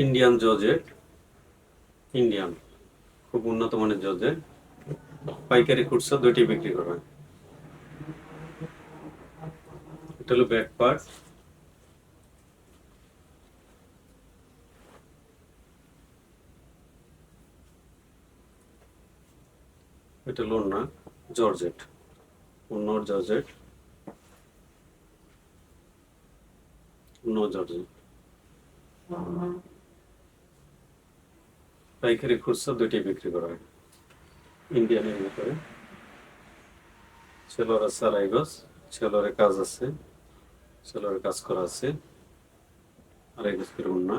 Indian georgette Indian খুব উন্নত মানের জর্জেট পাইকারি খুচরা দুইটি বিক্রি করা হয় এটা হলো ব্যাক পার্ট এটা হলো না জর্জেট উন্নর জর্জেট উন্নর জর্জেট পাইকারি খুচরা দুইটি বিক্রি করা হয়। ইন্ডিয়ানের ভিতরে। ছেলোর আছে আড়াই গজ ছেলোরে কাজ আছে, ছেলোরে কাজ করা আছে, আড়াই গজ করে উন্না।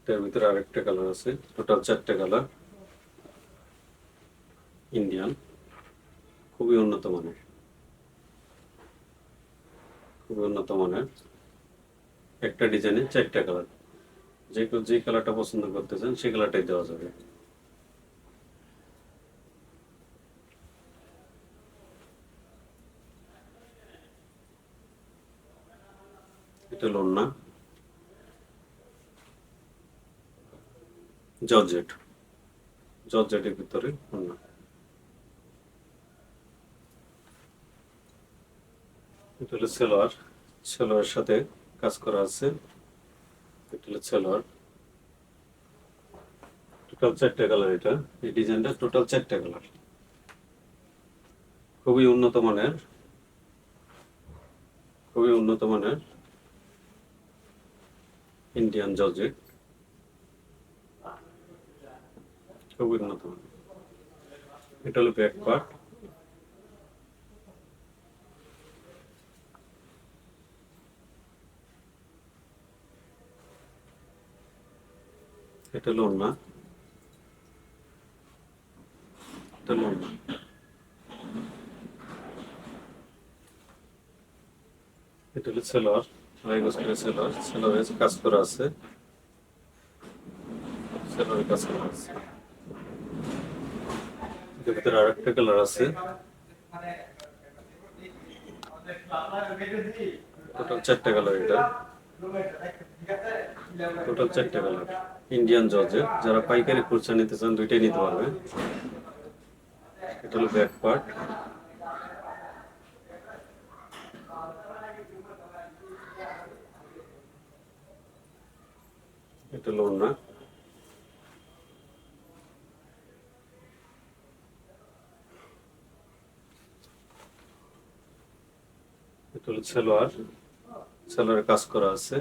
এটার ভিতরে আরেকটা কালার আছে, টোটাল চারটে কালার। ইন্ডিয়ান খুবই উন্নত মানের। খুবই উন্নত মানের। একটা ডিজাইনে চারটা কালার যে যে কালারটা পছন্দ করতে চান, সেই কালারটাই দেওয়া যাবে। এটা জর্জেট। জর্জেটের ভিতরে ওড়না। এটা হলো সেলোয়ার, সেলোয়ারের সাথে কাজ করা আছে। এটা হলো সেলোয়ার। টোটাল চারটে কালার এটা। এই ডিজাইনটা টোটাল চারটে কালার খুবই উন্নত মানের। খুবই উন্নত মানের। ইন্ডিয়ান জর্জেট খুবই উন্নত মানের। এটা হলো ব্যাক পার্ট এটা হলো ওড়না এটা হলো ওড়না এটা হলো সেলোয়ার আড়াই করে সেলোয়ার সেলোয়ারে কাজ করা আছে। সেলোয়ারে কাজ করা আছে। এটার ভিতরে আরেকটা কালার আছে। চারটে কালার এটা। টোটাল চারটে কালার ইন্ডিয়ান জর্জের যারা পাইকারি খুচরা নিতে চান, দুইটাই নিতে পারবে। এটা হলো ব্যাক পার্ট এটা হলো না এটা হলো সালোয়ার। সালোয়ারে কাজ করা আছে